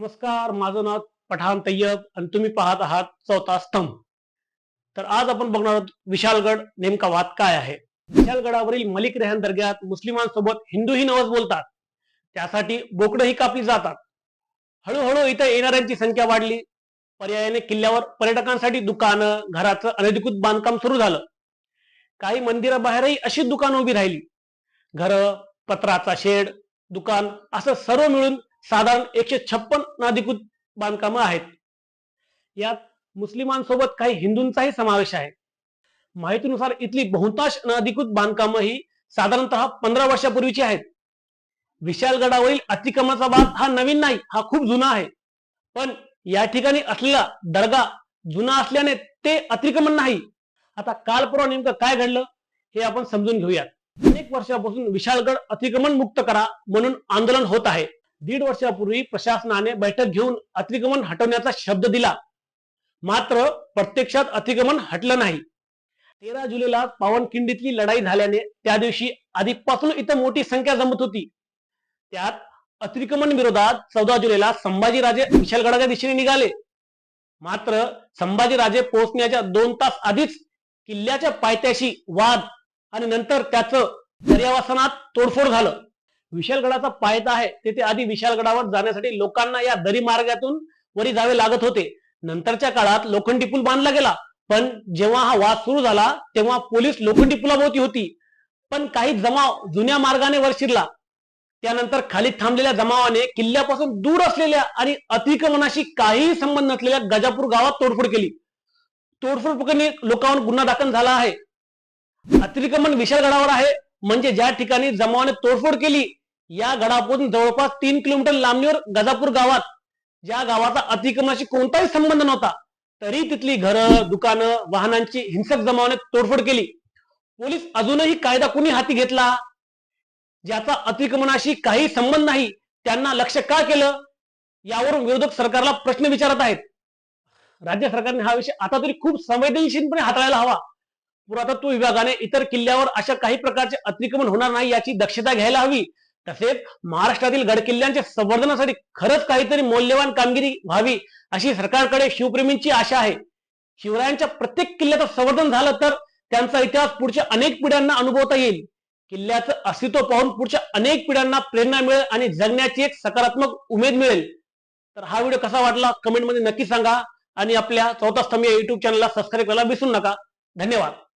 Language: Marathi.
नमस्कार माझं नाव पठाण तय्यब आणि तुम्ही पाहत आहात चौथा स्तंभ. तर आज आपण बघणार आहोत विशालगड नेमका वाद काय आहे? विशालगडावरील मलिक रेहान दर्ग्यात मुस्लिमांसोबत हिंदूही नवस बोलतात. त्यासाठी बोकडंही कापली जातात. हळूहळू इथं येणाऱ्यांची संख्या वाढली. पर्यायाने किल्ल्यावर पर्यटकांसाठी दुकानं घराचं अनधिकृत बांधकाम सुरू झालं. काही मंदिराबाहेरही अशी दुकानं उभी राहिली. घरं पत्राचा शेड दुकान असं सर्व मिळून साधारण एकशे छप्पन अधिकृत बांधकामं आहेत. यात मुस्लिमांसोबत काही हिंदूंचाही समावेश आहे. माहितीनुसार इथली बहुतांश अनधिकृत बांधकामं ही साधारणतः पंधरा वर्षापूर्वीची आहेत. विशालगडावरील अतिक्रमणाचा वाद हा नवीन नाही हा खूप जुना आहे. पण या ठिकाणी असलेला दर्गा जुना असल्याने ते अतिक्रमण नाही. आता काल परवा नेमकं काय घडलं हे आपण समजून घेऊयात. अनेक वर्षापासून विशालगड अतिक्रमण मुक्त करा म्हणून आंदोलन होत आहे. दीड वर्षापूर्वी प्रशासनाने बैठक घेऊन अतिक्रमण हटवण्याचा शब्द दिला. मात्र प्रत्यक्षात अतिक्रमण हटलं नाही. तेरा जुलैला पावनखिंडीतली लढाई झाल्याने त्या दिवशी आधीपासून इथं मोठी संख्या जमत होती. त्यात अतिक्रमण विरोधात चौदा जुलैला संभाजीराजे विशालगडाच्या दिशेने निघाले. मात्र संभाजीराजे पोहोचण्याच्या दोन तास आधीच किल्ल्याच्या पायथ्याशी वाद आणि नंतर त्याचं दर्यावासनात तोडफोड झालं. विशालगडाचा पायथा आहे तेथे आधी विशालगडावर जाण्यासाठी लोकांना या दरी मार्गातून वरी जावे लागत होते. नंतरच्या काळात लोखंडी पूल बांधला गेला. पण जेव्हा हा वाद सुरू झाला तेव्हा पोलीस लोखंडी पुलाभोवती होती. पण काही जमाव जुन्या मार्गाने वर शिरला. त्यानंतर खाली थांबलेल्या जमावाने किल्ल्यापासून दूर असलेल्या आणि अतिक्रमणाशी काहीही संबंध नसलेल्या गजापूर गावात तोडफोड केली. तोडफोड प्रकरणी लोकांवर गुन्हा दाखल झाला आहे. अतिक्रमण विशालगडावर आहे. म्हणजे ज्या ठिकाणी जमावाने तोडफोड केली या गडापासून जवळपास तीन किलोमीटर लांबीवर गजापूर गावात. ज्या गावाचा अतिक्रमणाशी कोणताही संबंध नव्हता तरी तिथली घरं दुकानं वाहनांची हिंसक जमावाने तोडफोड केली. पोलीस अजूनही कायदा कुणी हाती घेतला? ज्याचा अतिक्रमणाशी काही संबंध नाही त्यांना लक्ष का केलं? यावरून विरोधक सरकारला प्रश्न विचारत आहेत. राज्य सरकारने हा विषय आता तरी खूप संवेदनशीलपणे हाताळायला हवा. पुरातत्व विभागाने इतर किल्ल्यावर अशा काही प्रकारचे अतिक्रमण होणार नाही याची दक्षता घ्यायला हवी. तसेच महाराष्ट्रातील गडकिल्ल्यांच्या संवर्धनासाठी खरंच काहीतरी मौल्यवान कामगिरी व्हावी अशी सरकारकडे शिवप्रेमींची आशा आहे. शिवरायांच्या प्रत्येक किल्ल्याचं संवर्धन झालं तर त्यांचा इतिहास पुढच्या अनेक पिढ्यांना अनुभवता येईल. किल्ल्याचं अस्तित्व पाहून पुढच्या अनेक पिढ्यांना प्रेरणा मिळेल आणि जगण्याची एक सकारात्मक उमेद मिळेल. तर हा व्हिडिओ कसा वाटला कमेंटमध्ये नक्की सांगा आणि आपल्या चौथा स्तंभ या युट्यूब चॅनलला सबस्क्राईब करायला विसरू नका. धन्यवाद.